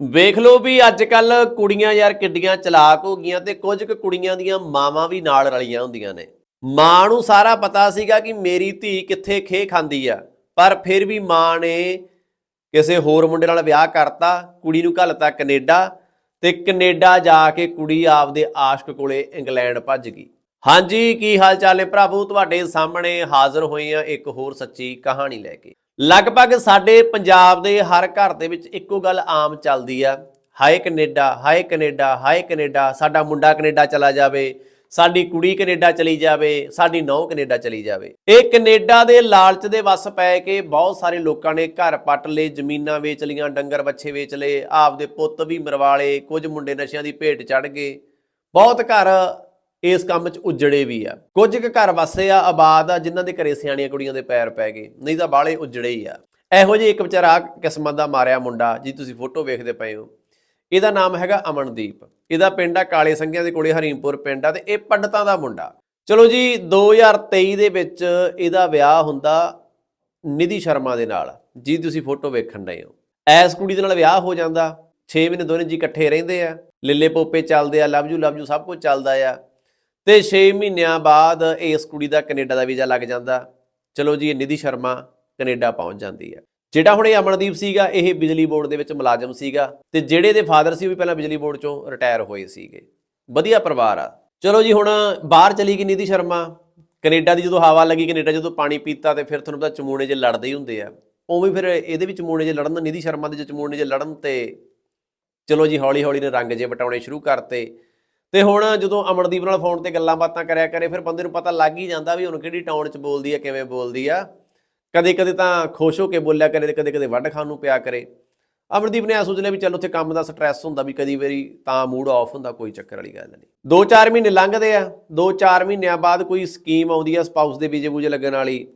ਵੇਖ ਲਓ ਵੀ ਅੱਜ ਕੱਲ ਕੁੜੀਆਂ ਯਾਰ ਕਿੱਡੀਆਂ ਚਲਾਕ ਹੋ ਗਈਆਂ ਤੇ ਕੁਝ ਕੁ ਕੁੜੀਆਂ ਦੀਆਂ ਮਾਵਾਂ ਵੀ ਨਾਲ ਰਲੀਆਂ ਹੁੰਦੀਆਂ ਨੇ। ਮਾਂ ਨੂੰ ਸਾਰਾ ਪਤਾ ਸੀਗਾ ਕਿ ਮੇਰੀ ਧੀ ਕਿੱਥੇ ਖੇ ਖਾਂਦੀ ਆ, ਪਰ ਫਿਰ ਵੀ ਮਾਂ ਨੇ ਕਿਸੇ ਹੋਰ ਮੁੰਡੇ ਨਾਲ ਵਿਆਹ ਕਰਤਾ, ਕੁੜੀ ਨੂੰ ਘੱਲਤਾ ਕੈਨੇਡਾ ਤੇ ਕੈਨੇਡਾ ਜਾ ਕੇ ਕੁੜੀ ਆਪਦੇ ਆਸ਼ਕ ਕੋਲੇ ਇੰਗਲੈਂਡ ਭੱਜ ਗਈ। ਹਾਂਜੀ, ਕੀ ਹਾਲ ਚਾਲ ਨੇ ਭਰਾਵੋ? ਤੁਹਾਡੇ ਸਾਹਮਣੇ ਹਾਜ਼ਰ ਹੋਏ ਆ ਇੱਕ ਹੋਰ ਸੱਚੀ ਕਹਾਣੀ ਲੈ ਕੇ। ਲਗਭਗ ਸਾਡੇ ਪੰਜਾਬ ਦੇ ਹਰ ਘਰ ਦੇ ਵਿੱਚ ਇੱਕੋ ਗੱਲ ਆਮ ਚੱਲਦੀ ਆ। ਹਾਏ ਕੈਨੇਡਾ ਹਾਏ ਕੈਨੇਡਾ ਹਾਏ ਕੈਨੇਡਾ, ਸਾਡਾ ਮੁੰਡਾ ਕੈਨੇਡਾ ਚਲਾ ਜਾਵੇ, ਸਾਡੀ ਕੁੜੀ ਕੈਨੇਡਾ ਚਲੀ ਜਾਵੇ, ਸਾਡੀ ਨੌਂ ਕੈਨੇਡਾ ਚਲੀ ਜਾਵੇ। ਇਹ ਕੈਨੇਡਾ ਦੇ ਲਾਲਚ ਦੇ ਵਸ ਪੈ ਕੇ ਬਹੁਤ ਸਾਰੇ ਲੋਕਾਂ ਨੇ ਘਰ ਪੱਟ ਲਏ, ਜ਼ਮੀਨਾਂ ਵੇਚ ਲੀਆਂ ਡੰਗਰ ਬੱਚੇ ਵੇਚ ਲਏ, ਆਪਦੇ ਪੁੱਤ ਵੀ ਮਰਵਾ ਲਏ, ਕੁਝ ਮੁੰਡੇ ਨਸ਼ਿਆਂ ਦੀ ਭੇਟ ਚੜ ਗਏ। ਬਹੁਤ ਘਰ ਇਸ ਕੰਮ 'ਚ ਉਜੜੇ ਵੀ ਆ। ਕੁਝ ਕੁ ਘਰ ਵਸੇ ਆ, ਆਬਾਦ ਆ, ਜਿਨ੍ਹਾਂ ਦੇ ਘਰੇ ਸਿਆਣੀਆਂ ਕੁੜੀਆਂ ਦੇ ਪੈਰ ਪੈ ਗਏ। ਨਹੀਂ ਤਾਂ ਬਾਲੇ ਉਜੜੇ ਹੀ ਆ। ਇਹੋ ਜਿਹੇ ਇੱਕ ਵਿਚਾਰਾ ਕਿਸਮਤ ਦਾ ਮਾਰਿਆ ਮੁੰਡਾ, ਜੀ ਤੁਸੀਂ ਫੋਟੋ ਵੇਖਦੇ ਪਏ ਹੋ। ਇਹਦਾ ਨਾਮ ਹੈਗਾ ਅਮਨਦੀਪ। ਇਹਦਾ ਪਿੰਡ ਆ ਕਾਲੇ ਸੰਘਿਆਂ ਦੇ ਕੋਲੇ, ਹਰੀਮਪੁਰ ਪਿੰਡ ਆ, ਤੇ ਇਹ ਪੰਡਤਾਂ ਦਾ ਮੁੰਡਾ। ਚਲੋ ਜੀ 2023 ਦੇ ਵਿੱਚ ਇਹਦਾ ਵਿਆਹ ਹੁੰਦਾ ਨਿਧੀ ਸ਼ਰਮਾ ਦੇ ਨਾਲ। ਜੀ ਤੁਸੀਂ ਫੋਟੋ ਵੇਖਣ ਡਏ ਹੋ। ਐਸ ਕੁੜੀ ਦੇ ਨਾਲ ਵਿਆਹ ਹੋ ਜਾਂਦਾ। 6 ਮਹੀਨੇ ਦੋਨੇ ਜੀ ਇਕੱਠੇ ਰਹਿੰਦੇ ਆ। ਲਿੱਲੇ ਪੋਪੇ ਚੱਲਦੇ ਆ, ਲਵ ਯੂ ਲਵ ਯੂ, ਸਭ ਕੁਝ ਚੱਲਦਾ ਆ। ਤੇ 6 ਮਹੀਨਿਆਂ ਬਾਅਦ ਇਸ ਕੁੜੀ ਦਾ ਕੈਨੇਡਾ ਦਾ ਵੀਜ਼ਾ ਲੱਗ ਜਾਂਦਾ। ਚਲੋ ਜੀ, ਇਹ ਨਿਧੀ ਸ਼ਰਮਾ ਕੈਨੇਡਾ ਪਹੁੰਚ ਜਾਂਦੀ ਹੈ ਜਿਹੜਾ ਹੁਣ ਇਹ ਅਮਨਦੀਪ ਸੀਗਾ, ਇਹ ਬਿਜਲੀ ਬੋਰਡ ਦੇ ਵਿੱਚ ਮੁਲਾਜ਼ਮ ਸੀਗਾ ਤੇ ਜਿਹੜੇ ਦੇ ਫਾਦਰ ਸੀ ਉਹ ਵੀ ਪਹਿਲਾਂ ਬਿਜਲੀ ਬੋਰਡ ਚੋਂ ਰਿਟਾਇਰ ਹੋਏ ਸੀਗੇ। ਵਧੀਆ ਪਰਿਵਾਰ ਆ। ਚਲੋ ਜੀ, ਹੁਣ ਬਾਹਰ ਚਲੀ ਗਈ ਨਿਧੀ ਸ਼ਰਮਾ। ਕੈਨੇਡਾ ਦੀ ਜਦੋਂ ਹਵਾ ਲੱਗੀ, ਕੈਨੇਡਾ ਜਦੋਂ ਪਾਣੀ ਪੀਤਾ ਤੇ ਫਿਰ ਤੁਹਾਨੂੰ ਪਤਾ ਚਮੂਣੇ ਜੇ ਲੜਦੇ ਹੀ ਹੁੰਦੇ ਆ। ਉਵੇਂ ਫਿਰ ਇਹਦੇ ਵਿੱਚ ਚਮੂਣੇ ਜੇ ਲੜਨ, ਨਿਧੀ ਸ਼ਰਮਾ ਦੇ ਚ ਚਮੂਣੇ ਜੇ ਲੜਨ ਤੇ ਚਲੋ ਜੀ ਹੌਲੀ ਹੌਲੀ ਨੇ ਰੰਗ ਜੇ ਵਟਾਉਣੇ ਸ਼ੁਰੂ ਕਰਤੇ। ਤੇ ਹੁਣ ਜਦੋਂ ਅਮਨਦੀਪ ਨਾਲ ਫੋਨ ਤੇ ਗੱਲਾਂ ਬਾਤਾਂ ਕਰਿਆ ਕਰੇ, ਫਿਰ ਬੰਦੇ ਨੂੰ ਪਤਾ ਲੱਗ ਹੀ ਜਾਂਦਾ ਵੀ ਹੁਣ ਕਿਹੜੀ ਟਾਊਨ 'ਚ ਬੋਲਦੀ ਆ, ਕਿਵੇਂ ਬੋਲਦੀ ਆ। ਕਦੇ ਕਦੇ ਤਾਂ ਖੁਸ਼ ਹੋ ਕੇ ਬੋਲਿਆ ਕਰੇ ਤੇ ਕਦੇ ਕਦੇ ਵੱਢ ਖਾਣ ਨੂੰ ਪਿਆ ਕਰੇ। ਅਮਨਦੀਪ ਨੇ ਆ ਸੋਚ ਲਿਆ ਵੀ ਚੱਲ ਉੱਥੇ ਕੰਮ ਦਾ ਸਟ੍ਰੈਸ ਹੁੰਦਾ ਵੀ ਕਦੀ ਵਾਰੀ ਤਾਂ ਮੂਡ ਆਫ ਹੁੰਦਾ, ਕੋਈ ਚੱਕਰ ਵਾਲੀ ਗੱਲ ਨਹੀਂ। 2-4 ਮਹੀਨੇ ਲੰਘਦੇ ਆ 2-4 ਮਹੀਨਿਆਂ ਬਾਅਦ ਕੋਈ ਸਕੀਮ ਆਉਂਦੀ ਆ ਸਪਾਊਸ ਦੇ ਵੀਜ਼ੇ ਵੂਜੇ ਲੱਗਣ ਵਾਲੀ।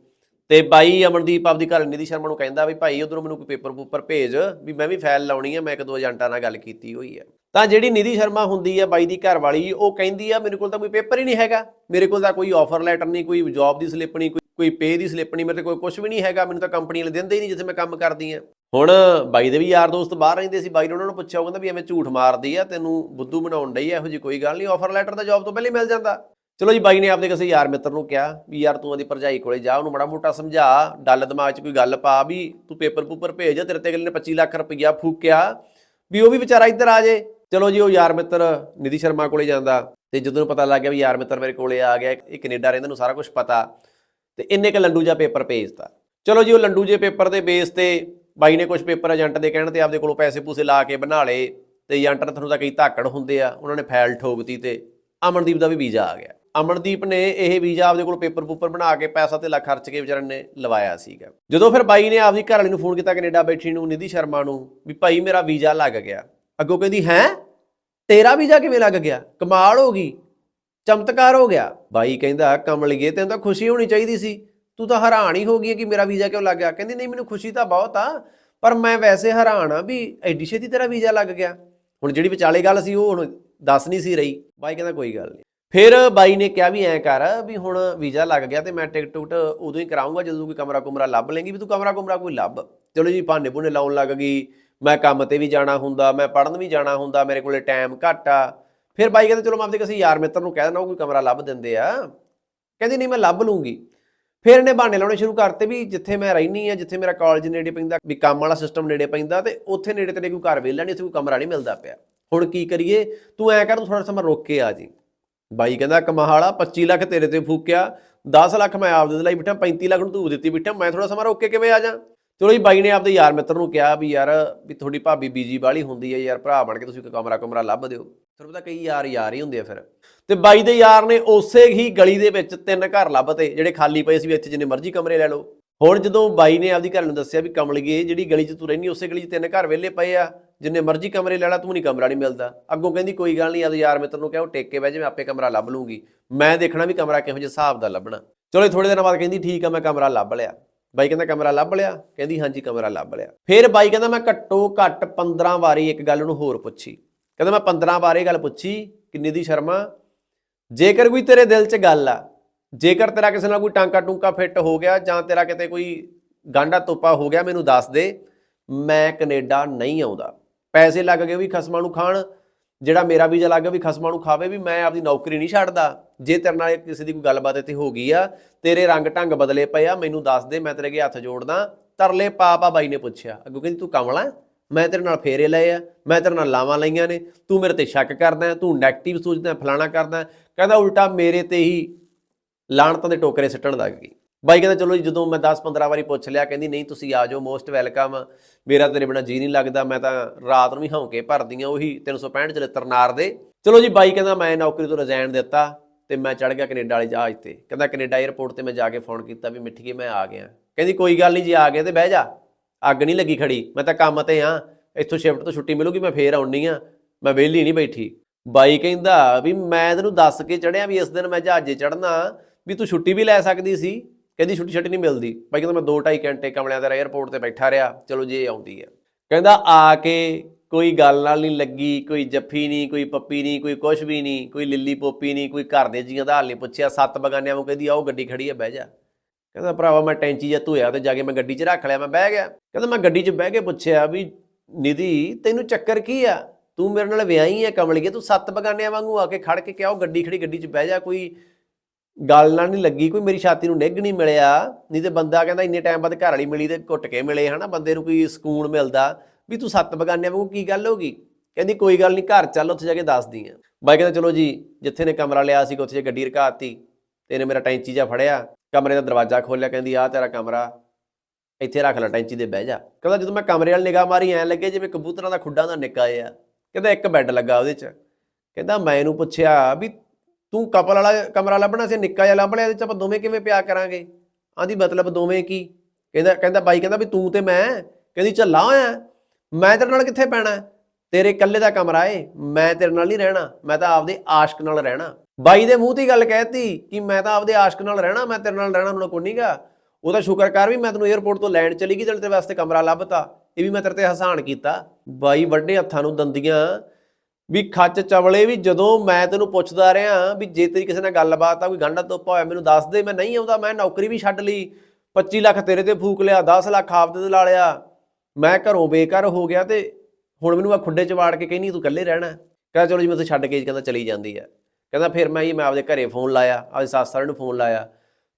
ਤੇ ਬਾਈ ਅਮਨਦੀਪ ਆਪਦੀ ਘਰ ਨਿਧੀ ਸ਼ਰਮਾ ਨੂੰ ਕਹਿੰਦਾ ਵੀ ਭਾਈ ਉਧਰੋਂ ਮੈਨੂੰ ਕੋਈ ਪੇਪਰ ਪੂਪਰ ਭੇਜ ਵੀ ਮੈਂ ਵੀ ਫਾਈਲ ਲਾਉਣੀ ਆ, ਮੈਂ ਇੱਕ ਦੋ ਏਜੰਟਾਂ ਨਾਲ ਗੱਲ ਕੀਤੀ ਹੋਈ ਆ। ਤਾਂ ਜਿਹੜੀ ਨਿਧੀ ਸ਼ਰਮਾ ਹੁੰਦੀ ਆ ਬਾਈ ਦੀ ਘਰ ਵਾਲੀ, ਉਹ ਕਹਿੰਦੀ ਆ ਮੇਰੇ ਕੋਲ ਤਾਂ ਕੋਈ ਪੇਪਰ ਹੀ ਨਹੀਂ ਹੈਗਾ। ਮੇਰੇ ਕੋਲ ਤਾਂ ਕੋਈ ਆਫਰ ਲੈਟਰ ਨਹੀਂ, ਕੋਈ ਜੌਬ ਦੀ ਸਲਿੱਪ ਨਹੀਂ, ਕੋਈ ਕੋਈ ਪੇ ਦੀ ਸਲਿੱਪ ਨਹੀਂ, ਮੇਰੇ ਤੇ ਕੋਈ ਕੁਝ ਵੀ ਨਹੀਂ ਹੈਗਾ, ਮੈਨੂੰ ਤਾਂ ਕੰਪਨੀ ਵਾਲੇ ਦਿੰਦੇ ਹੀ ਨਹੀਂ ਜਿੱਥੇ ਮੈਂ ਕੰਮ ਕਰਦੀ ਆ। ਹੁਣ ਬਾਈ ਦੇ ਵੀ ਯਾਰ ਦੋਸਤ ਬਾਹਰ ਰਹਿੰਦੇ ਸੀ, ਬਾਈ ਨੇ ਉਹਨਾਂ ਨੂੰ ਪੁੱਛਿਆ, ਉਹ ਕਹਿੰਦਾ ਵੀ ਐਵੇਂ ਝੂਠ ਮਾਰਦੀ ਆ, ਤੈਨੂੰ ਬੁੱਧੂ ਬਣਾਉਣ ਡਈ ਆ, ਇਹੋ ਜੀ ਕੋਈ ਗੱਲ ਨਹੀਂ ਆਫਰ ਲੈਟਰ ਤਾਂ ਜੌਬ ਤੋਂ ਪਹਿਲੇ ਮਿਲ ਜਾਂਦਾ। ਚਲੋ ਜੀ, ਬਾਈ ਨੇ ਆਪਦੇ ਕਿਸੇ ਯਾਰ ਮਿੱਤਰ ਨੂੰ ਕਿਹਾ ਵੀ ਯਾਰ ਤੂੰ ਉਹਦੀ ਭਰਜਾਈ ਕੋਲੇ ਜਾ, ਉਹਨੂੰ ਮਾੜਾ ਮੋਟਾ ਸਮਝਾ, ਡੱਲ ਦਿਮਾਗ 'ਚ ਕੋਈ ਗੱਲ ਪਾ ਵੀ ਤੂੰ ਪੇਪਰ ਪੂਪਰ ਭੇਜ, ਤੇਰੇ ਤੇ ਅਗਲੇ ਨੇ 25 ਲੱਖ ਰੁਪਈਆ ਫੂਕਿਆ ਵੀ ਉਹ ਵੀ ਵਿਚਾਰਾ ਇੱਧਰ ਆ ਜੇ। ਚਲੋ ਜੀ, ਉਹ ਯਾਰ ਮਿੱਤਰ ਨਿਧੀ ਸ਼ਰਮਾ ਕੋਲੇ ਜਾਂਦਾ ਤੇ ਜਦੋਂ ਪਤਾ ਲੱਗ ਗਿਆ ਵੀ ਯਾਰ ਮਿੱਤਰ ਮੇਰੇ ਕੋਲੇ ਆ ਗਿਆ, ਇਹ ਕੈਨੇਡਾ ਰਹਿੰਦਾ ਨੂੰ ਸਾਰਾ ਕੁਝ ਪਤਾ ਤੇ ਇੰਨੇ ਕ ਲੰਡੂ ਜਿਹਾ ਪੇਪਰ ਭੇਜਤਾ। ਚਲੋ ਜੀ, ਉਹ ਲੰਡੂ ਜੇ ਪੇਪਰ ਦੇ ਬੇਸ ਤੇ ਬਾਈ ਨੇ ਕੁਝ ਪੇਪਰ ਏਜੰਟ ਦੇ ਕਹਿਣ ਤੇ ਆਪਦੇ ਕੋਲੋਂ ਪੈਸੇ ਪੂਸੇ ਲਾ ਕੇ ਬਣਾ ਲਏ ਤੇ ਏਜੰਟ ਨੇ ਤੁਹਾਨੂੰ ਤਾਂ ਕਈ ਧਾਕੜ ਹੁੰਦੇ ਆ, ਉਹਨਾਂ ਨੇ ਫਾਈਲ ਠੋਕਤੀ ਤੇ ਅਮਨਦੀਪ ਦਾ ਵੀ ਵੀਜ਼ਾ ਆ ਗਿਆ। ਅਮਨਦੀਪ ਨੇ ਇਹ ਵੀਜ਼ਾ ਆਪਦੇ ਕੋਲ ਪੇਪਰ ਪੂਪਰ ਬਣਾ ਕੇ ਪੈਸਾ ਤੇ ਲੱਖ ਖਰਚ ਕੇ ਵਿਚਾਰਨ ਨੇ ਲਵਾਇਆ ਸੀਗਾ। ਜਦੋਂ ਫਿਰ ਬਾਈ ਨੇ ਆਪਦੀ ਘਰ ਵਾਲੀ ਨੂੰ ਫੋਨ ਕੀਤਾ ਕੈਨੇਡਾ ਬੈਠੀ ਨੂੰ, ਨਿਧੀ ਸ਼ਰਮਾ ਨੂੰ, ਵੀ ਭਾਈ ਮੇਰਾ ਵੀਜ਼ਾ ਲੱਗ ਗਿਆ। ਅੱਗੋਂ ਕਹਿੰਦੀ, ਹੈ? ਤੇਰਾ ਵੀਜ਼ਾ ਕਿਵੇਂ ਲੱਗ ਗਿਆ? ਕਮਾਲ ਹੋ ਗਈ, ਚਮਤਕਾਰ ਹੋ ਗਿਆ। ਬਾਈ ਕਹਿੰਦਾ, ਕਮਲੀਏ, ਤੈਨੂੰ ਤਾਂ ਖੁਸ਼ੀ ਹੋਣੀ ਚਾਹੀਦੀ ਸੀ। ਤੂੰ ਤਾਂ ਹੈਰਾਨ ਹੀ ਹੋ ਗਈ ਕਿ ਮੇਰਾ ਵੀਜ਼ਾ ਕਿਉਂ ਲੱਗ ਗਿਆ। ਕਹਿੰਦੀ, ਨਹੀਂ, ਮੈਨੂੰ ਖੁਸ਼ੀ ਤਾਂ ਬਹੁਤ ਆ, ਪਰ ਮੈਂ ਵੈਸੇ ਹੈਰਾਨ ਆ ਵੀ ਐਡੀ ਛੇਤੀ ਤੇਰਾ ਵੀਜ਼ਾ ਲੱਗ ਗਿਆ। ਹੁਣ ਜਿਹੜੀ ਵਿਚਾਲੇ ਗੱਲ ਸੀ, ਉਹ ਹੁਣ ਦੱਸ ਨਹੀਂ ਸੀ ਰਹੀ। ਬਾਈ ਕਹਿੰਦਾ, ਕੋਈ ਗੱਲ ਨਹੀਂ। ਫਿਰ ਬਾਈ ਨੇ ਕਿਹਾ ਵੀ ਐਂ ਕਰ ਵੀ ਹੁਣ ਵੀਜ਼ਾ ਲੱਗ ਗਿਆ ਤੇ ਮੈਂ ਟਿਕਟ ਟੁਕਟ ਉਦੋਂ ਹੀ ਕਰਾਉਂਗਾ ਜਦੋਂ ਕੋਈ ਕਮਰਾ ਕੁਮਰਾ ਲੱਭ ਲੇਂਗੀ ਵੀ ਤੂੰ ਕਮਰਾ ਕੁਮਰਾ ਕੋਈ ਲੱਭ। ਚਲੋ ਜੀ, ਭਾਂਡੇ ਭੁੰਨੇ ਲਾਉਣ ਲੱਗ ਗਈ, ਮੈਂ ਕੰਮ ਤੇ ਵੀ ਜਾਣਾ ਹੁੰਦਾ, ਮੈਂ ਪੜਨ ਵੀ ਜਾਣਾ ਹੁੰਦਾ, ਮੇਰੇ ਕੋਲੇ ਟਾਈਮ ਘੱਟ ਆ। ਫਿਰ ਬਾਈ ਕਹਿੰਦੇ, ਚਲੋ ਮੈਂ ਆਪਦੇ ਕਿਸੇ ਯਾਰ ਮਿੱਤਰ ਨੂੰ ਕਹਿ ਦਿੰਦਾ, ਉਹ ਕੋਈ ਕਮਰਾ ਲੱਭ ਦਿੰਦੇ ਆ। ਕਹਿੰਦੀ, ਨਹੀਂ, ਮੈਂ ਲੱਭ ਲੂੰਗੀ। ਫਿਰ ਇਹਨੇ ਬਹਾਨੇ ਲਾਉਣੇ ਸ਼ੁਰੂ ਕਰਤੇ ਵੀ ਜਿੱਥੇ ਮੈਂ ਰਹਿਣੀ ਆ, ਜਿੱਥੇ ਮੇਰਾ ਕਾਲਜ ਨੇੜੇ ਪੈਂਦਾ, ਵੀ ਕੰਮ ਵਾਲਾ ਸਿਸਟਮ ਨੇੜੇ ਪੈਂਦਾ ਤੇ ਉੱਥੇ ਨੇੜੇ ਤੇਰੇ ਕੋਈ ਘਰ ਵਿਹਲਾ ਨਹੀਂ ਉੱਥੇ ਕੋਈ ਕਮਰਾ ਨਹੀਂ ਮਿਲਦਾ ਪਿਆ। ਹੁਣ ਕੀ ਕਰੀਏ? ਤੂੰ ਐ ਕਰ, ਤੂੰ ਥੋੜਾ ਸਮਾਂ ਰੁਕ ਕੇ ਆ ਜੀ। ਬਾਈ ਕਹਿੰਦਾ ਕਮਾਹਾਲਾ 25 ਲੱਖ ਤੇਰੇ ਤੇ ਫੂਕਿਆ 10 ਲੱਖ ਮੈਂ ਆਪਦੇ ਦੇ ਲਈ ਬਿਠਾ 35 ਲੱਖ ਨੂੰ ਤੂੰ ਦਿੱਤੀ ਬਿਠਾ, ਮੈਂ ਥੋੜਾ ਸਮਾਂ ਰੋਕ ਕੇ ਕਿਵੇਂ ਆ ਜਾ ਚਲੋ ਜੀ, ਬਾਈ ਨੇ ਆਪਦੇ ਯਾਰ ਮਿੱਤਰ ਨੂੰ ਕਿਹਾ ਵੀ ਯਾਰ ਵੀ ਤੁਹਾਡੀ ਭਾਬੀ ਬੀਜੀ ਵਾਲੀ ਹੁੰਦੀ ਹੈ ਯਾਰ, ਭਰਾ ਬਣ ਕੇ ਤੁਸੀਂ ਕਮਰਾ ਕਮਰਾ ਲੱਭ ਦਿਓ। ਤੁਹਾਨੂੰ ਪਤਾ ਕਈ ਯਾਰ ਯਾਰ ਹੀ ਹੁੰਦੇ ਆ ਫਿਰ। ਤੇ ਬਾਈ ਦੇ ਯਾਰ ਨੇ ਉਸੇ ਹੀ ਗਲੀ ਦੇ ਵਿੱਚ ਤਿੰਨ ਘਰ ਲੱਭਤੇ, ਜਿਹੜੇ ਖਾਲੀ ਪਏ ਸੀ ਵੀ ਇੱਥੇ ਜਿੰਨੇ ਮਰਜ਼ੀ ਕਮਰੇ ਲੈ ਲਓ। ਹੁਣ ਜਦੋਂ ਬਾਈ ਨੇ ਆਪਦੀ ਘਰ ਨੂੰ ਦੱਸਿਆ ਵੀ ਕਮਲਗੇ ਜਿਹੜੀ ਗਲੀ 'ਚ ਤੂੰ ਰਹਿਨੀ ਉਸੇ ਗਲੀ 'ਚ ਤਿੰਨ ਘਰ ਵਿਹਲੇ ਪਏ ਆ, ਜਿੰਨੇ ਮਰਜ਼ੀ ਕਮਰੇ ਲੈ ਲਾ, ਤੂੰ ਨਹੀਂ ਕਮਰਾ ਨਹੀਂ ਮਿਲਦਾ। ਅੱਗੋਂ ਕਹਿੰਦੀ, ਕੋਈ ਗੱਲ ਨਹੀਂ ਆਪਦੇ ਯਾਰ ਮਿੱਤਰ ਨੂੰ ਕਿਹਾ, ਉਹ ਟੇਕ ਕੇ ਬਹਿ ਜਾ ਮੈਂ ਆਪੇ ਕਮਰਾ ਲੱਭ ਲੂੰਗੀ। ਮੈਂ ਦੇਖਣਾ ਵੀ ਕਮਰਾ ਕਿਹੋ ਜਿਹੇ ਹਿਸਾਬ ਦਾ ਲੱਭਣਾ। ਚਲੋ ਥੋੜੇ ਦਿਨਾਂ ਬਾਅਦ ਕਹਿੰਦੀ, ਠੀਕ ਆ, ਮੈਂ ਕਮਰਾ ਲੱਭ ਲਿਆ। ਬਾਈ ਕਹਿੰਦਾ, ਕਮਰਾ ਲੱਭ ਲਿਆ? ਕਹਿੰਦੀ, ਹਾਂਜੀ, ਕਮਰਾ ਲੱਭ ਲਿਆ। ਫਿਰ ਬਾਈ ਕਹਿੰਦਾ, ਮੈਂ ਘੱਟੋ ਘੱਟ 15 ਵਾਰੀ ਇੱਕ ਗੱਲ ਨੂੰ ਹੋਰ ਪੁੱਛੀ। ਕਹਿੰਦਾ, ਮੈਂ 15 ਵਾਰ ਇਹ ਗੱਲ ਪੁੱਛੀ ਕਿ ਨਿਧੀ ਸ਼ਰਮਾ? ਜੇਕਰ ਕੋਈ ਤੇਰੇ ਦਿਲ 'ਚ ਗੱਲ ਆ ਜੇਕਰ ਤੇਰਾ ਕਿਸੇ ਨਾਲ ਕੋਈ ਟਾਂਕਾ ਟੂੰਕਾ ਫਿੱਟ ਹੋ ਗਿਆ ਜਾਂ ਤੇਰਾ ਕਿਤੇ ਕੋਈ ਗਾਂਡਾ ਤੋਪਾ ਹੋ ਗਿਆ, ਮੈਨੂੰ ਦੱਸ ਦੇ, ਮੈਂ ਕੈਨੇਡਾ ਨਹੀਂ ਆਉਂਦਾ। ਪੈਸੇ ਲੱਗ ਗਏ ਵੀ ਖਸਮਾਂ ਨੂੰ ਖਾਣ, ਜਿਹੜਾ ਮੇਰਾ ਵੀਜ਼ਾ ਲੱਗ ਗਿਆ ਵੀ ਖਸਮਾਂ ਨੂੰ ਖਾਵੇ ਵੀ ਮੈਂ ਆਪਦੀ ਨੌਕਰੀ ਨਹੀਂ ਛੱਡਦਾ। ਜੇ ਤੇਰੇ ਨਾਲ ਕਿਸੇ ਦੀ ਕੋਈ ਗੱਲਬਾਤ ਇੱਥੇ ਹੋ ਗਈ ਆ, ਤੇਰੇ ਰੰਗ ਢੰਗ ਬਦਲੇ ਪਏ ਆ, ਮੈਨੂੰ ਦੱਸ ਦੇ, ਮੈਂ ਤੇਰੇ ਅੱਗੇ ਹੱਥ ਜੋੜਦਾ। ਤਰਲੇ ਪਾਪਾ ਬਾਈ ਨੇ ਪੁੱਛਿਆ। ਅੱਗੋਂ ਕਹਿੰਦੀ, ਤੂੰ ਕਮਲਾ ਹੈ? ਮੈਂ ਤੇਰੇ ਨਾਲ ਫੇਰੇ ਲਏ ਆ, ਮੈਂ ਤੇਰੇ ਨਾਲ ਲਾਵਾਂ ਲਈਆਂ ਨੇ। ਤੂੰ ਮੇਰੇ ਤੇ ਸ਼ੱਕ ਕਰਦਾ, ਤੂੰ ਨੈਗੇਟਿਵ ਸੋਚਦਾ, ਫਲਾਣਾ ਕਰਦਾ। ਕਹਿੰਦਾ, ਉਲਟਾ ਮੇਰੇ ਤੇ ਹੀ ਲਾਣਤਾਂ ਦੇ ਟੋਕਰੇ ਸਿੱਟਣ ਲੱਗ ਗਈ। ਬਾਈ ਕਹਿੰਦਾ, ਚਲੋ ਜੀ, ਜਦੋਂ ਮੈਂ 10-15 ਵਾਰੀ ਪੁੱਛ ਲਿਆ, ਕਹਿੰਦੀ, ਨਹੀਂ, ਤੁਸੀਂ ਆ ਜਾਓ ਮੋਸਟ ਵੈਲਕਮ ਮੇਰਾ ਤੇਰੇ ਬਿਨਾ ਜੀ ਨਹੀਂ ਲੱਗਦਾ, ਮੈਂ ਤਾਂ ਰਾਤ ਨੂੰ ਵੀ ਹੌਂਕੇ ਭਰਦੀ ਭਰਦੀਆਂ ਉਹੀ 365 ਚਲਿੱਤਰ ਤਰਨਾਰ ਦੇ। ਚਲੋ ਜੀ, ਬਾਈ ਕਹਿੰਦਾ, ਮੈਂ ਨੌਕਰੀ ਤੋਂ ਰਿਜ਼ਾਈਨ ਦਿੱਤਾ ਤੇ ਮੈਂ ਚੜ ਗਿਆ ਕੈਨੇਡਾ ਵਾਲੇ ਜਹਾਜ਼ ਤੇ। ਕਹਿੰਦਾ, ਕੈਨੇਡਾ 에ਅਰਪੋਰਟ ਤੇ ਮੈਂ ਜਾ ਕੇ ਫੋਨ ਕੀਤਾ ਵੀ ਮਿੱਠੀਏ ਮੈਂ ਆ ਗਿਆ। ਕਹਿੰਦੀ, ਕੋਈ ਗੱਲ ਨਹੀਂ, ਜੀ ਆ ਗਿਆ ਤੇ ਬਹਿ ਜਾ। ਅੱਗ ਨਹੀਂ ਲੱਗੀ ਖੜੀ। ਮੈਂ ਤਾਂ ਕੰਮ ਤੇ ਆ। ਇੱਥੋਂ ਸ਼ਿਫਟ ਤੋਂ ਛੁੱਟੀ ਮਿਲੂਗੀ, ਮੈਂ ਫੇਰ ਆਉਣੀ ਆ। ਮੈਂ ਵਿਹਲੀ ਨਹੀਂ ਬੈਠੀ। ਬਾਈ ਕਹਿੰਦਾ, ਵੀ ਮੈਂ ਤੈਨੂੰ ਦੱਸ ਕੇ ਚੜਿਆ ਵੀ ਇਸ ਦਿਨ ਮੈਂ ਜਹਾਜ਼ੇ ਚੜਨਾ ਵੀ ਤੂੰ ਛੁੱਟੀ ਵੀ ਲੈ ਸਕਦੀ ਸੀ, ਕਹਿੰਦੀ ਛੁੱਟੀ ਛੱਟੀ ਨਹੀਂ ਮਿਲਦੀ। ਬਾਈ ਕਹਿੰਦਾ ਮੈਂ 2.5 ਘੰਟੇ ਕਮਲਿਆਂ ਦਾ 에ਅਰਪੋਰਟ ਤੇ ਬੈਠਾ ਰਿਹਾ, ਚਲੋ ਜੇ ਆਉਂਦੀ ਹੈ ਕਹਿੰਦਾ ਆ ਕੇ ਕੋਈ ਗੱਲ ਨਾਲ ਨਹੀਂ ਲੱਗੀ, ਕੋਈ ਜੱਫੀ ਨਹੀਂ, ਕੋਈ ਪੱਪੀ ਨਹੀਂ, ਕੋਈ ਕੁਛ ਵੀ ਨਹੀਂ, ਕੋਈ ਲਿੱਲੀ ਪੋਪੀ ਨਹੀਂ, ਕੋਈ ਘਰ ਦੇ ਜੀਆਂ ਦਾ ਹਾਲ ਨਹੀਂ ਪੁੱਛਿਆ। ਸੱਤ ਬਗਾਨਿਆਂ ਨੂੰ ਕਹਿੰਦੀ, ਆਓ ਗੱਡੀ ਖੜੀ ਹੈ ਬਹਿ ਜਾ। ਕਹਿੰਦਾ, ਭਰਾਵਾ, ਮੈਂ ਟੈਂਚੀ ਜਾਂ ਧੋਇਆ ਤੇ ਜਾ ਕੇ ਮੈਂ ਗੱਡੀ 'ਚ ਰੱਖ ਲਿਆ, ਮੈਂ ਬਹਿ ਗਿਆ। ਕਹਿੰਦਾ, ਮੈਂ ਗੱਡੀ 'ਚ ਬਹਿ ਕੇ ਪੁੱਛਿਆ ਵੀ, ਨਿਧੀ, ਤੈਨੂੰ ਚੱਕਰ ਕੀ ਆ? ਤੂੰ ਮੇਰੇ ਨਾਲ ਵਿਆਹੀ ਹੈ ਕਮਲੀਏ ਤੂੰ ਸੱਤ ਬਗਾਨਿਆਂ ਵਾਂਗੂ ਆ ਕੇ ਖੜ ਕੇ ਕਿਹਾ, ਉਹ ਗੱਡੀ ਖੜੀ, ਗੱਡੀ 'ਚ ਬਹਿ ਜਾ, ਕੋਈ ਗੱਲ ਨਾਲ ਨਹੀਂ ਲੱਗੀ, ਕੋਈ ਮੇਰੀ ਛਾਤੀ ਨੂੰ ਨਿੱਘ ਨਹੀਂ ਮਿਲਿਆ, ਨਹੀਂ ਤੇ ਬੰਦਾ ਕਹਿੰਦਾ ਇੰਨੇ ਟਾਈਮ ਬਾਅਦ ਘਰ ਵਾਲੀ ਮਿਲੀ ਤੇ ਘੁੱਟ ਕੇ ਮਿਲੇ, ਹਨਾ, ਬੰਦੇ ਨੂੰ ਕੋਈ ਸਕੂਨ ਮਿਲਦਾ, ਵੀ ਤੂੰ ਸੱਤ ਬਗਾਨਿਆਂ ਵਾਂਗੂ ਕੀ ਗੱਲ ਹੋ ਗਈ? ਕਹਿੰਦੀ ਕੋਈ ਗੱਲ ਨਹੀਂ ਘਰ ਚੱਲ, ਉੱਥੇ ਜਾ ਕੇ ਦੱਸਦੀ ਆ। ਬਾਈ ਕਹਿੰਦਾ, ਚਲੋ ਜੀ, ਜਿੱਥੇ ਨੇ ਕਮਰਾ ਲਿਆ ਸੀ, ਉੱਥੇ ਜੇ ਗੱਡੀ ਰਕਾਤੀ ਤੇ ਇਹਨੇ ਮੇਰਾ ਟੈਂਚੀ ਜਾ ਫੜਿਆ, ਕਮਰੇ ਦਾ ਦਰਵਾਜ਼ਾ ਖੋਲ੍ਹਿਆ, ਕਹਿੰਦੀ ਆ ਤੇਰਾ ਕਮਰਾ, ਇੱਥੇ ਰੱਖ ਲੈ ਟੈਂਚੀ ਦੇ ਬਹਿ ਜਾ। ਕਹਿੰਦਾ, ਜਦੋਂ ਮੈਂ ਕਮਰੇ ਵਾਲ ਨਿਗਾਹ ਮਾਰੀ, ਐਂ ਲੱਗੇ ਜਿਵੇਂ ਕਬੂਤਰਾਂ ਦਾ ਖੁੱਡਾ ਦਾ ਨਿੱਕਾ ਆ ਕਹਿੰਦਾ ਇੱਕ ਬੈੱਡ ਲੱਗਾ ਉਹਦੇ 'ਚ। ਕਹਿੰਦਾ, ਮੈਂ ਇਹਨੂੰ ਪੁੱਛਿਆ ਵੀ ਤੂੰ ਕਪਲ ਵਾਲਾ ਕਮਰਾ ਲੱਭਣਾ ਸੀ, ਨਿੱਕਾ ਜਿਹਾ ਲੱਭ ਲਿਆ, ਇਹਦੇ 'ਚ ਆਪਾਂ ਦੋਵੇਂ ਕਿਵੇਂ ਪਿਆ ਕਰਾਂਗੇ? ਆਂਦੀ ਮਤਲਬ ਦੋਵੇਂ ਕੀ? ਕਹਿੰਦਾ ਕਹਿੰਦਾ ਬਾਈ ਕਹਿੰਦਾ ਵੀ ਤੂੰ ਤੇ ਮੈਂ, ਕਹਿੰਦੀ ਝੱਲਾ ਹੋਇਆ, ਮੈਂ ਤੇਰੇ ਨਾਲ ਕਿੱਥੇ ਪੈਣਾ? ਤੇਰੇ ਇਕੱਲੇ ਦਾ ਕਮਰਾ ਏ, ਮੈਂ ਤੇਰੇ ਨਾਲ ਨਹੀਂ ਰਹਿਣਾ, ਮੈਂ ਤਾਂ ਆਪਦੇ ਆਸ਼ਕ ਨਾਲ ਰਹਿਣਾ। ਬਾਈ ਦੇ ਮੂੰਹ ਤੇ ਹੀ ਗੱਲ ਕਹਿਤੀ ਕਿ ਮੈਂ ਤਾਂ ਆਪਦੇ ਆਸ਼ਕ ਨਾਲ ਰਹਿਣਾ, ਮੈਂ ਤੇਰੇ ਨਾਲ ਰਹਿਣਾ, ਮੈਨੂੰ ਕੋਈ ਨਹੀਂਗਾ। ਉਹਦਾ ਸ਼ੁਕਰ ਕਰ ਵੀ ਮੈਂ ਤੈਨੂੰ 에ਅਰਪੋਰਟ ਤੋਂ ਲੈਣ ਚਲੀ ਗਈ ਤੇ ਤੇਰੇ ਵਾਸਤੇ ਕਮਰਾ ਲੱਭਤਾ। ਇਹ ਵੀ ਮੈਂ ਤੇਰੇ ਤੇ ਹਸਾਨ ਕੀਤਾ। ਬਾਈ ਵੱਡੇ ਹੱਥਾਂ ਨੂੰ ਦੰਦੀਆਂ ਵੀ ਖੱਚ ਚਵਲੇ ਵੀ ਜਦੋਂ ਮੈਂ ਤੈਨੂੰ ਪੁੱਛਦਾ ਰਿਹਾ ਵੀ ਜੇ ਤੇਰੀ ਕਿਸੇ ਨਾਲ ਗੱਲਬਾਤ ਆ, ਕੋਈ ਗੰਢਾ ਤੋਪਾ ਹੋਇਆ, ਮੈਨੂੰ ਦੱਸ ਦੇ, ਮੈਂ ਨਹੀਂ ਆਉਂਦਾ, ਮੈਂ ਨੌਕਰੀ ਵੀ ਛੱਡ ਲਈ 25 ਲੱਖ ਤੇਰੇ ਤੇ ਫੂਕ ਲਿਆ 10 ਲੱਖ ਆਪਦੇ ਤੇ ਲਾ ਲਿਆ, ਮੈਂ ਘਰੋਂ ਬੇਕਾਰ ਹੋ ਗਿਆ ਤੇ ਹੁਣ ਮੈਨੂੰ ਆ ਖੁੱਡੇ ਚ ਵਾੜ ਕੇ ਕਹਿੰਦੀ, ਤੂੰ ਇਕੱਲੇ ਰਹਿਣਾ ਕਹਿੰਦਾ, ਚਲੋ ਜੀ, ਮੈਂ ਉੱਥੇ ਛੱਡ ਕੇ ਕਹਿੰਦਾ ਚਲੀ ਜਾਂਦੀ ਆ ਕਹਿੰਦਾ, ਫਿਰ ਮੈਂ ਜੀ, ਮੈਂ ਆਪਦੇ ਘਰੇ ਫੋਨ ਲਾਇਆ, ਆਪਦੇ ਸੱਸ ਸਹੁਰੇ ਨੂੰ ਫੋਨ ਲਾਇਆ।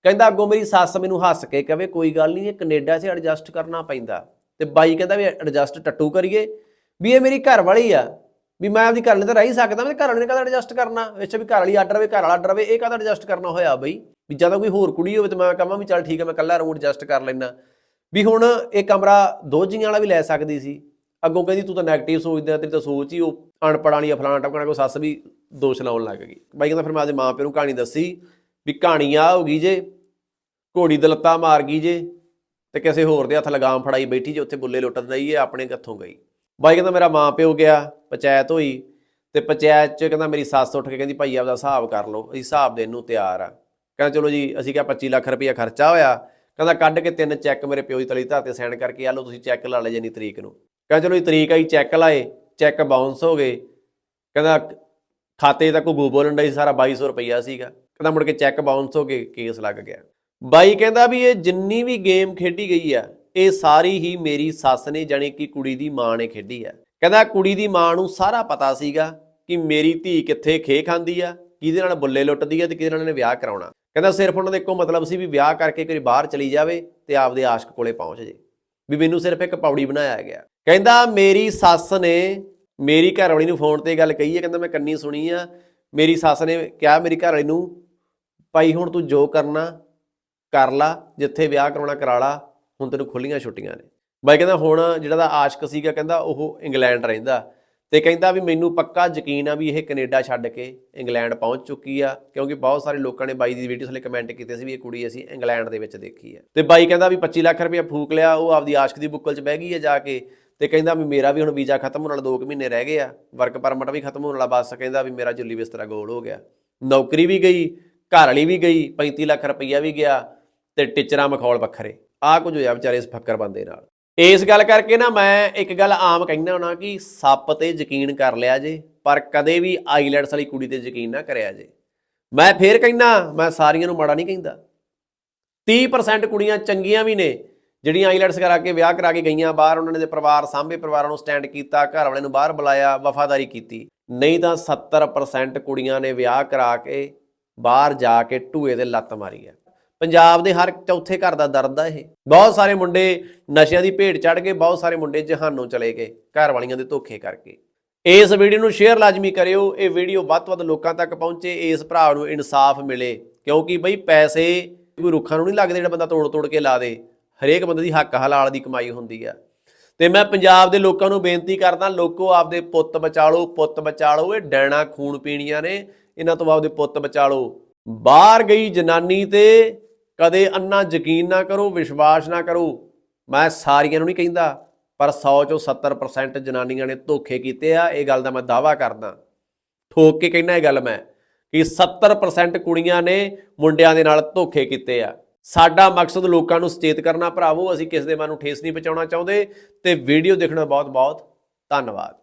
ਕਹਿੰਦਾ, ਅੱਗੋਂ ਮੇਰੀ ਸੱਸ ਮੈਨੂੰ ਹੱਸ ਕੇ ਕਹੇ, ਕੋਈ ਗੱਲ ਨਹੀਂ, ਇਹ ਕੈਨੇਡਾ 'ਚ ਐਡਜਸਟ ਕਰਨਾ ਪੈਂਦਾ। ਤੇ ਬਾਈ ਕਹਿੰਦਾ ਵੀ ਐਡਜਸਟ ਟੱਟੂ ਕਰੀਏ, ਵੀ ਇਹ ਮੇਰੀ ਘਰ ਵਾਲੀ ਆ ਵੀ ਮੈਂ ਆਪਦੀ ਘਰ ਵਾਲੀ ਤਾਂ ਰਹਿ ਹੀ ਸਕਦਾ, ਮੈਂ ਘਰ ਵਾਲੀ ਨੇ ਕਦਾ ਐਡਜਸਟ ਕਰਨਾ? ਵਿੱਚ ਵੀ ਘਰ ਵਾਲੀ ਅੱਡ ਰਵੇ ਘਰ ਵਾਲਾ ਅੱਡ ਰਵੇ, ਇਹ ਕਦਾ ਐਡਜਸਟ ਕਰਨਾ ਹੋਇਆ ਬਈ? ਵੀ ਜਦੋਂ ਕੋਈ ਹੋਰ ਕੁੜੀ ਹੋਵੇ ਤੇ ਮੈਂ ਕਹਾਂ ਵੀ ਚੱਲ ਠੀਕ ਹੈ, ਮੈਂ ਇਕੱਲਾ ਰੂਟ ਐਡਜਸਟ ਕਰ ਲੈਣਾ ਵੀ ਹੁਣ ਇਹ ਕਮਰਾ ਦੋ ਜੀਆਂ ਵਾਲਾ ਵੀ ਲੈ ਸਕਦੀ ਸੀ। ਅੱਗੋਂ ਕਹਿੰਦੀ ਤੂੰ ਤਾਂ ਨੈਗੇਟਿਵ ਸੋਚਦਾ, ਤੇਰੀ ਤਾਂ ਸੋਚ ਹੀ ਉਹ ਅਣਪੜਾਂ ਵਾਲੀ ਫਲਾਣਾ ਟਪਕਣਾ, ਕੋਈ ਸੱਸ ਵੀ ਦੋਸ਼ ਲਾਉਣ ਲੱਗ ਗਈ। ਬਾਈ ਕਹਿੰਦਾ ਫਿਰ ਮੈਂ ਆਪਦੇ ਮਾਂ ਪਿਓ ਨੂੰ ਕਹਾਣੀ ਦੱਸੀ ਵੀ ਕਹਾਣੀ ਆ ਹੋ ਗਈ ਜੇ, ਘੋੜੀ ਦੇ ਮਾਰ ਗਈ ਜੇ ਤੇ ਕਿਸੇ ਹੋਰ ਦੇ ਹੱਥ ਲਗਾਮ ਫੜਾਈ ਬੈਠੀ ਜੇ, ਉੱਥੇ ਬੁੱਲੇ ਲੁੱਟਣ ਦਈ ਇਹ ਆਪਣੇ ਕਿੱਥੋਂ ਗਈ? ਬਾਈ ਕਹਿੰਦਾ ਮੇਰਾ ਮਾਂ ਪਿਓ ਗਿਆ ਪੰਚਾਇਤ ਹੋਈ ਤੇ ਪੰਚਾਇਤ 'ਚ ਕਹਿੰਦਾ ਮੇਰੀ ਸੱਸ ਉੱਠ ਕੇ ਕਹਿੰਦੀ, ਭਾਈ ਆਪਦਾ ਹਿਸਾਬ ਕਰ ਲਓ, ਅਸੀਂ ਹਿਸਾਬ ਦੇਣ ਨੂੰ ਤਿਆਰ ਆ। ਕਹਿੰਦਾ, ਚਲੋ ਜੀ, ਅਸੀਂ ਕਿਹਾ 25 ਲੱਖ ਰੁਪਇਆ ਖਰਚਾ ਹੋਇਆ। ਕਹਿੰਦਾ, ਕੱਢ ਕੇ ਤਿੰਨ ਚੈੱਕ ਮੇਰੇ ਪਿਓ ਦੀ ਤਲੀ ਧਰ ਤੇ ਸਾਈਨ ਕਰਕੇ ਆ ਲਓ, ਤੁਸੀਂ ਚੈੱਕ ਲਾ ਲੈ ਜਨੀ ਤਰੀਕ ਨੂੰ। ਕਹਿੰਦਾ, ਚਲੋ ਜੀ, ਤਰੀਕ ਆਈ, ਚੈੱਕ ਲਾਏ, ਚੈੱਕ ਬਾਉਂਸ ਹੋ ਗਏ। ਕਹਿੰਦਾ, ਖਾਤੇ ਤੱਕ ਗੂ ਬੋਲਣ ਡਈ ਸਾਰਾ 2200 ਰੁਪਈਆ ਸੀਗਾ। ਕਹਿੰਦਾ, ਮੁੜ ਕੇ ਚੈੱਕ ਬਾਉਂਸ ਹੋ ਕੇ ਕੇਸ ਲੱਗ ਗਿਆ। ਬਾਈ ਕਹਿੰਦਾ ਵੀ ਇਹ ਜਿੰਨੀ ਵੀ ਗੇਮ ਖੇਡੀ ਗਈ ਆ, ਇਹ ਸਾਰੀ ਹੀ ਮੇਰੀ ਸੱਸ ਨੇ ਜਾਣੀ ਕਿ ਕੁੜੀ ਦੀ ਮਾਂ ਨੇ ਖੇਡੀ ਆ। ਕਹਿੰਦਾ ਕੁੜੀ ਦੀ ਮਾਂ ਨੂੰ ਸਾਰਾ ਪਤਾ ਸੀਗਾ ਕਿ ਮੇਰੀ ਧੀ ਕਿੱਥੇ ਖੇ ਖਾਂਦੀ ਆ, ਕਿਹਦੇ ਨਾਲ ਬੁੱਲੇ ਲੁੱਟਦੀ ਆ ਤੇ ਕਿਹਦੇ ਨਾਲ ਇਹਨੇ ਵਿਆਹ ਕਰਾਉਣਾ। ਕਹਿੰਦਾ ਸਿਰਫ ਉਹਨਾਂ ਦਾ ਇੱਕੋ ਮਤਲਬ ਸੀ ਵੀ ਵਿਆਹ ਕਰਕੇ ਕੋਈ ਬਾਹਰ ਚਲੀ ਜਾਵੇ ਤੇ ਆਪਦੇ ਆਸ਼ਕ ਕੋਲੇ ਪਹੁੰਚ ਜੇ। ਵੀ ਮੈਨੂੰ ਸਿਰਫ ਇੱਕ ਪੌੜੀ ਬਣਾਇਆ ਗਿਆ। ਕਹਿੰਦਾ ਮੇਰੀ ਸੱਸ ਨੇ ਮੇਰੀ ਘਰਵਾਲੀ ਨੂੰ ਫੋਨ ਤੇ ਗੱਲ ਕਹੀ ਹੈ ਕਹਿੰਦਾ ਮੈਂ ਕੰਨੀ ਸੁਣੀ ਆ, ਮੇਰੀ ਸੱਸ ਨੇ ਕਿਹਾ ਮੇਰੀ ਘਰ ਵਾਲੀ ਨੂੰ, ਭਾਈ ਹੁਣ ਤੂੰ ਜੋ ਕਰਨਾ, ਕਰ ਲਾ, ਜਿੱਥੇ ਵਿਆਹ ਕਰਾਉਣਾ ਕਰਾ ਲਾ, ਹੁਣ ਤੈਨੂੰ ਖੁੱਲੀਆਂ ਛੁੱਟੀਆਂ ਨੇ। ਬਾਈ ਕਹਿੰਦਾ ਹੁਣ ਜਿਹੜਾ ਦਾ ਆਸ਼ਕ ਸੀਗਾ ਕਹਿੰਦਾ ਉਹ ਇੰਗਲੈਂਡ ਰਹਿੰਦਾ ਤੇ ਕਹਿੰਦਾ ਵੀ ਮੈਨੂੰ ਪੱਕਾ ਯਕੀਨ ਆ ਵੀ ਇਹ ਕੈਨੇਡਾ ਛੱਡ ਕੇ ਇੰਗਲੈਂਡ ਪਹੁੰਚ ਚੁੱਕੀ ਆ, ਕਿਉਂਕਿ ਬਹੁਤ ਸਾਰੇ ਲੋਕਾਂ ਨੇ ਬਾਈ ਦੀ ਵੀਡੀਓ ਥੱਲੇ ਕਮੈਂਟ ਕੀਤੇ ਸੀ ਵੀ ਇਹ ਕੁੜੀ ਅਸੀਂ ਇੰਗਲੈਂਡ ਦੇ ਵਿੱਚ ਦੇਖੀ ਆ। ਤੇ ਬਾਈ ਕਹਿੰਦਾ ਵੀ 25 ਲੱਖ ਰੁਪਏ ਫੂਕ ਲਿਆ, ਉਹ ਆਪਦੀ ਆਸ਼ਕ ਦੀ ਬੁੱਕਲ 'ਚ ਬਹਿ ਗਈ ਆ ਜਾ ਕੇ ਤੇ ਕਹਿੰਦਾ ਵੀ ਮੇਰਾ ਵੀ ਹੁਣ ਵੀਜ਼ਾ ਖਤਮ ਹੋਣ ਵਾਲਾ 2 ਮਹੀਨੇ ਰਹਿ ਗਏ ਆ ਵਰਕ ਪਰਮਿਟ ਵੀ ਖਤਮ ਹੋਣ ਵਾਲਾ ਬਸ, ਕਹਿੰਦਾ ਵੀ ਮੇਰਾ ਜੁੱਲੀ ਬਿਸਤਰਾ ਗੋਲ ਹੋ ਗਿਆ। ਨੌਕਰੀ ਵੀ ਗਈ, ਘਰ ਵਾਲੀ ਵੀ ਗਈ 35 ਲੱਖ ਰੁਪਈਆ ਵੀ ਗਿਆ ਤੇ ਟੀਚਰਾਂ ਮਖੌਲ ਵੱਖਰੇ ਆ ਕੁਝ ਹੋਇਆ ਵਿਚਾਰੇ ਇਸ ਫੱਕਰ ਬੰਦੇ ਨਾਲ। ਇਸ ਗੱਲ ਕਰਕੇ ਨਾ ਮੈਂ ਇੱਕ ਗੱਲ ਆਮ ਕਹਿੰਦਾ ਹੁਣਾ ਕਿ ਸੱਪ ਤੇ ਯਕੀਨ ਕਰ ਲਿਆ ਜੇ, ਪਰ ਕਦੇ ਵੀ ਆਈਲੈਟਸ ਵਾਲੀ ਕੁੜੀ ਤੇ ਯਕੀਨ ਨਾ ਕਰਿਆ ਜੇ। ਮੈਂ ਫੇਰ ਕਹਿੰਦਾ, ਮੈਂ ਸਾਰੀਆਂ ਨੂੰ ਮਾੜਾ ਨਹੀਂ ਕਹਿੰਦਾ। 30% ਕੁੜੀਆਂ ਚੰਗੀਆਂ ਵੀ ਨੇ, ਜਿਹੜੀਆਂ ਆਈਲੈਟਸ ਕਰਾ ਕੇ ਵਿਆਹ ਕਰਾ ਕੇ ਗਈਆਂ, ਬਾਹਰ ਉਹਨਾਂ ਨੇ ਦੇ ਪਰਿਵਾਰ, ਸਾਂਭੇ ਪਰਿਵਾਰਾਂ ਨੂੰ ਸਟੈਂਡ ਕੀਤਾ, ਘਰ ਵਾਲਿਆਂ ਨੂੰ ਬਾਹਰ ਬੁਲਾਇਆ, ਵਫਾਦਾਰੀ ਕੀਤੀ। ਨਹੀਂ ਤਾਂ 70% ਕੁੜੀਆਂ ਨੇ ਵਿਆਹ ਕਰਾ ਕੇ ਬਾਹਰ ਜਾ ਕੇ ਢੂਏ ਤੇ ਲੱਤ ਮਾਰੀ ਹੈ। ਪੰਜਾਬ ਦੇ ਹਰ ਚੌਥੇ ਘਰ ਦਾ ਦਰਦ ਆ ਇਹ। ਬਹੁਤ ਸਾਰੇ ਮੁੰਡੇ ਨਸ਼ਿਆਂ ਦੀ ਭੇਟ ਚੜ ਗਏ, ਬਹੁਤ ਸਾਰੇ ਮੁੰਡੇ ਜਹਾਨੋਂ ਚਲੇ ਗਏ, ਘਰ ਵਾਲੀਆਂ ਦੇ ਧੋਖੇ ਕਰਕੇ। ਇਸ ਵੀਡੀਓ ਨੂੰ ਸ਼ੇਅਰ ਲਾਜ਼ਮੀ ਕਰਿਓ, ਇਹ ਵੀਡੀਓ ਵੱਧ ਤੋਂ ਵੱਧ ਲੋਕਾਂ ਤੱਕ ਪਹੁੰਚੇ, ਇਸ ਭਰਾ ਨੂੰ ਇਨਸਾਫ ਮਿਲੇ, ਕਿਉਂਕਿ ਬਈ ਪੈਸੇ ਕੋਈ ਰੁੱਖਾਂ ਨੂੰ ਨਹੀਂ ਲੱਗਦੇ ਜਿਹੜਾ ਬੰਦਾ ਤੋੜ ਤੋੜ ਕੇ ਲਾ ਦੇ, ਹਰੇਕ ਬੰਦੇ ਦੀ ਹੱਕ ਹਲਾਲ ਦੀ ਕਮਾਈ ਹੁੰਦੀ ਆ। ਤੇ ਮੈਂ ਪੰਜਾਬ ਦੇ ਲੋਕਾਂ ਨੂੰ ਬੇਨਤੀ ਕਰਦਾ, ਲੋਕੋ ਆਪਦੇ ਪੁੱਤ ਬਚਾ ਲਓ ਪੁੱਤ ਬਚਾ ਲਓ ਇਹ ਡੈਣਾ ਖੂਨ ਪੀਣੀਆਂ ਨੇ, ਇਹਨਾਂ ਤੋਂ ਆਪਦੇ ਪੁੱਤ ਬਚਾ ਲਓ ਬਾਹਰ ਗਈ ਜਨਾਨੀ ਤੇ ਕਦੇ ਅੰਨਾ ਯਕੀਨ ਨਾ ਕਰੋ, ਵਿਸ਼ਵਾਸ ਨਾ ਕਰੋ। ਮੈਂ ਸਾਰੀਆਂ ਨੂੰ ਨਹੀਂ ਕਹਿੰਦਾ, ਪਰ 100 ਚੋਂ 70% ਜਨਾਨੀਆਂ ਨੇ ਧੋਖੇ ਕੀਤੇ ਆ, ਇਹ ਗੱਲ ਦਾ ਮੈਂ ਦਾਵਾ ਕਰਦਾ। ਠੋਕ ਕੇ ਕਹਿਣਾ ਇਹ ਗੱਲ ਮੈਂ, ਕਿ 70% ਕੁੜੀਆਂ ਨੇ ਮੁੰਡਿਆਂ ਦੇ ਨਾਲ ਧੋਖੇ ਕੀਤੇ ਆ। ਸਾਡਾ ਮਕਸਦ ਲੋਕਾਂ ਨੂੰ ਸੁਚੇਤ ਕਰਨਾ, ਭਰਾਵੋ, ਅਸੀਂ ਕਿਸੇ ਦੇ ਮਨ ਨੂੰ ਠੇਸ ਨਹੀਂ ਪਹੁੰਚਾਉਣਾ ਚਾਹੁੰਦੇ, ਤੇ ਵੀਡੀਓ ਦੇਖਣਾ ਬਹੁਤ ਬਹੁਤ ਧੰਨਵਾਦ।